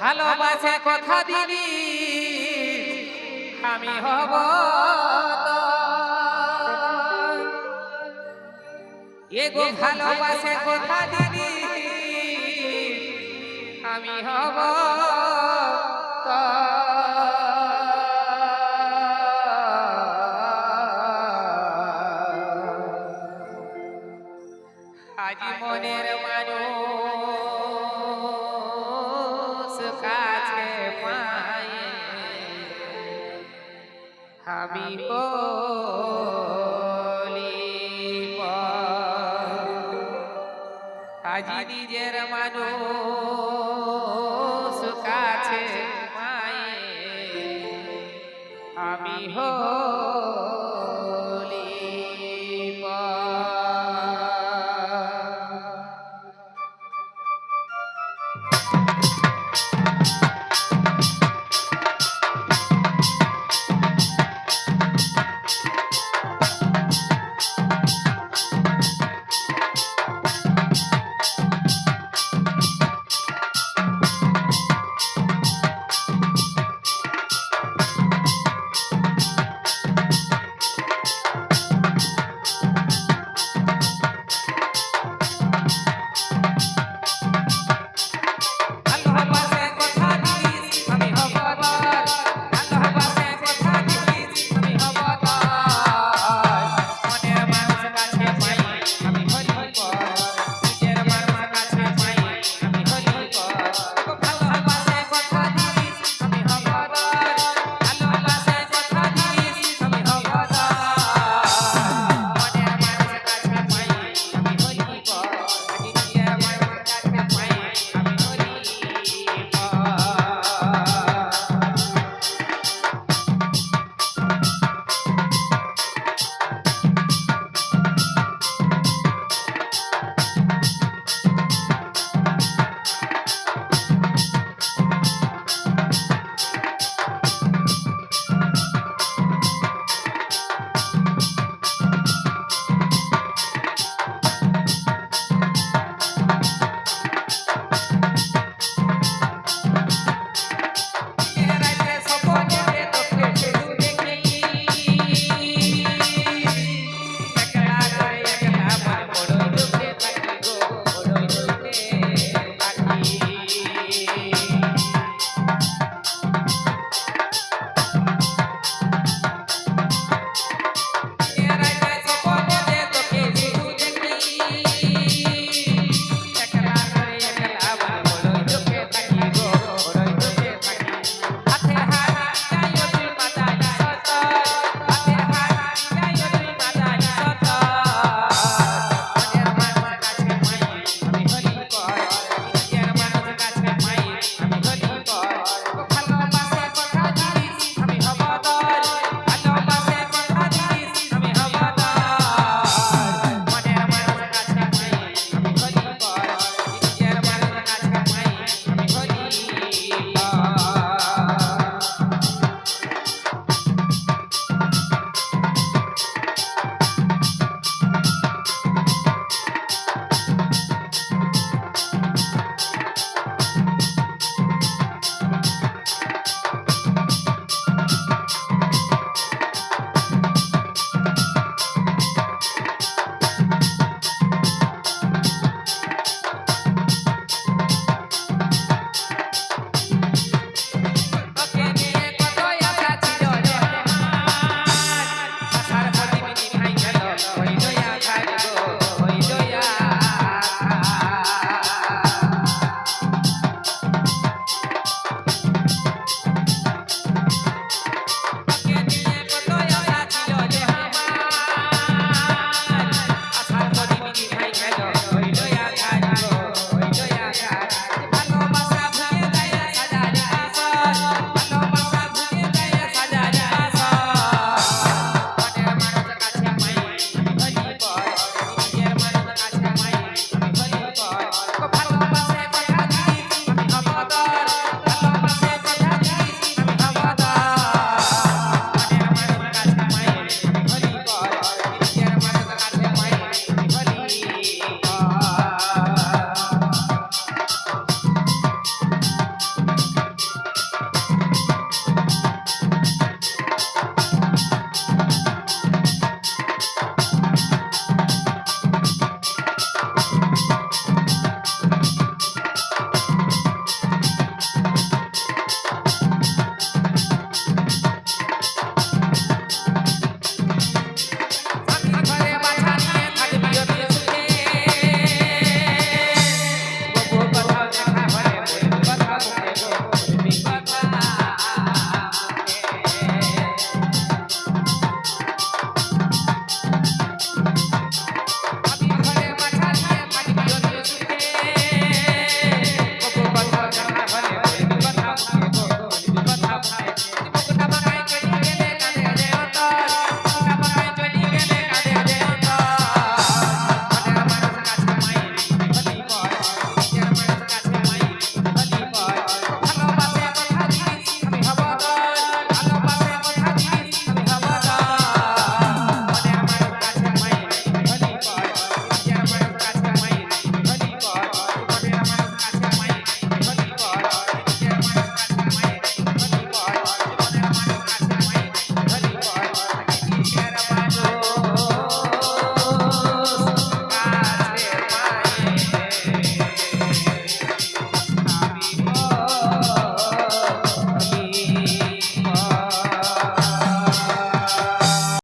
ভালোবাসে কথা দিলি আমি হব। এগো ভালোবাসে কথা দিলি আমি হব আজ মনের মানুষ আজি নিজের মানুষ কাছে আমি হো